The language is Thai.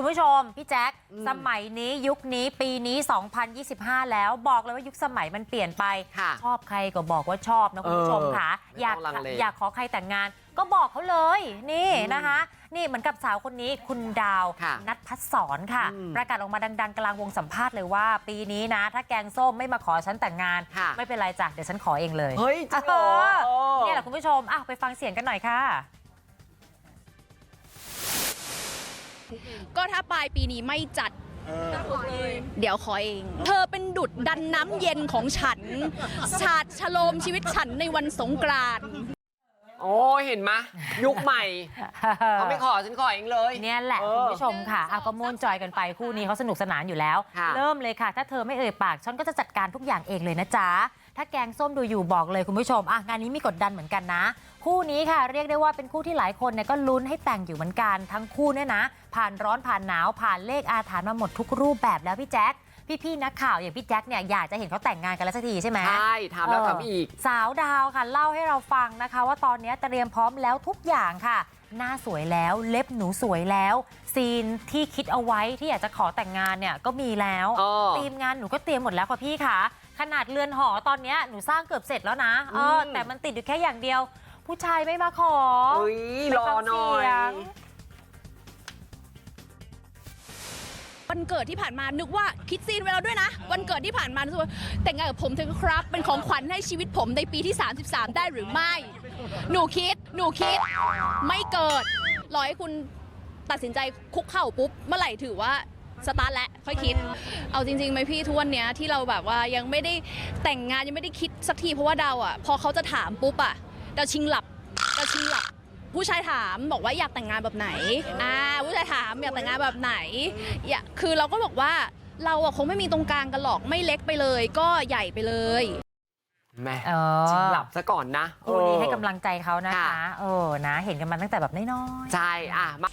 คุณผู้ชม พี่แจ๊คอืมสมัยนี้ยุคนี้ปีนี้ 2025 แล้วบอกเลยว่ายุคสมัยมันเปลี่ยนไป ค่ะชอบใครก็บอกว่าชอบนะคุณผู้ชมค่ะเอออยากไม่ต้องลังเล อยากขอใครแต่งงาน ก็บอกเขาเลยนี่นะคะ นี่เหมือนกับสาวคนนี้คุณดาว ค่ะนัทพัฒสอนค่ะ อืมประกาศออกมาดัง ๆ กลางวงสัมภาษณ์เลยว่า ปีนี้นะ ถ้าแกงส้มไม่มาขอฉันแต่งงาน ค่ะ ไม่เป็นไรจ้ะเดี๋ยวฉันขอเองเลยเฮ้ยจริงเหรอเออเนี่ยแหละคุณผู้ชมอะไปฟังเสียงกันหน่อยค่ะ ก็ถ้าปลายปีนี้ไม่จัด เดี๋ยวขอเอง เธอเป็นดุดดันน้ำเย็นของฉันชาดชโลมชีวิตฉันในวันสงกรานต์ โอ้เห็นไหมยยุคใหม่เขาไม่ขอฉันขอเองเลย เนี่ยแหละ เออคุณผู้ชมค่ะเอาก็ม่วนจอยกันไปคู่นี้เขาสนุกสนานอยู่แล้ว ค่ะ เริ่มเลยค่ะ ถ้าเธอไม่เอ่ยปากฉันก็จะจัดการทุกอย่างเองเลยนะจ๊ะ ถ้าแกงส้มดูอยู่บอกเลยคุณผู้ชมอะงานนี้มีกดดันเหมือนกันนะ คู่นี้ค่ะเรียกได้ว่าเป็นคู่ที่หลายคนเนี่ยก็ลุ้นให้แต่งอยู่เหมือนกันทั้งคู่เนี่ยนะ ผ่านร้อนผ่านหนาวผ่านเลขอาถรรพ์มาหมดทุกรูปแบบแล้วพี่แจ๊ค พี่ๆนักข่าวอย่างพี่แจ๊คเนี่ยอยากจะเห็นเขาแต่งงานกันแล้วสักทีใช่ไหมใช่ทำแล้วทำอีก สาวดาวค่ะเล่าให้เราฟังนะคะ ว่าตอนนี้เตรียมพร้อมแล้วทุกอย่างค่ะ หน้าสวยแล้วเล็บหนูสวยแล้ว ซีนที่คิดเอาไว้ที่อยากจะขอแต่งงานเนี่ยก็มีแล้วเออทีมงานหนูก็เตรียมหมดแล้วค่ะพี่ค่ะขนาดเรือนหอตอนเนี้ยหนูสร้างเกือบเสร็จแล้วนะเอออมแต่มันติดอยู่แค่อย่างเดียว ผู้ชายไม่มาขอเฮ้ยไปรอฟังหน่อเสียยง วันเกิดที่ผ่านมานึกว่าคิดซีนไว้แล้วด้วยนะ วันเกิดที่ผ่านมานึกว่าแต่งงานกับผมเถอะครับ เป็นของขวัญให้ชีวิตผมในปีที่ 33 ได้หรือไม่ หนูคิด หนูคิด ไม่เกิดรอให้คุณตัดสินใจคุกเข่าปุ๊บเมื่อไหร่ถือว่าสตาร์ทแล้วค่อยคิด เอาจริงๆไหมพี่ทุกวันเนี้ยที่เราแบบว่ายังไม่ได้แต่งงานยังไม่ได้คิดสักทีเพราะว่าดาวอะพอเขาจะถามปุ๊บอะดาวชิงหลับดาวชิงหลับ ผู้ชายถามบอกว่าอยากแต่งงานแบบไหนอ่าผู้ชายถามอยากแต่งงานแบบไหนอยากคือเราก็บอกว่าเราอะคงไม่มีตรงกลางกันหรอกไม่เล็กไปเลย ก็ใหญ่ไปเลย แม่เอจริงอหลับซะก่อนนะคู่นี้เออให้กำลังใจเขานะคะค่ะเออนะ เห็นกันมาตั้งแต่แบบน้อยๆ ใช่ อะมา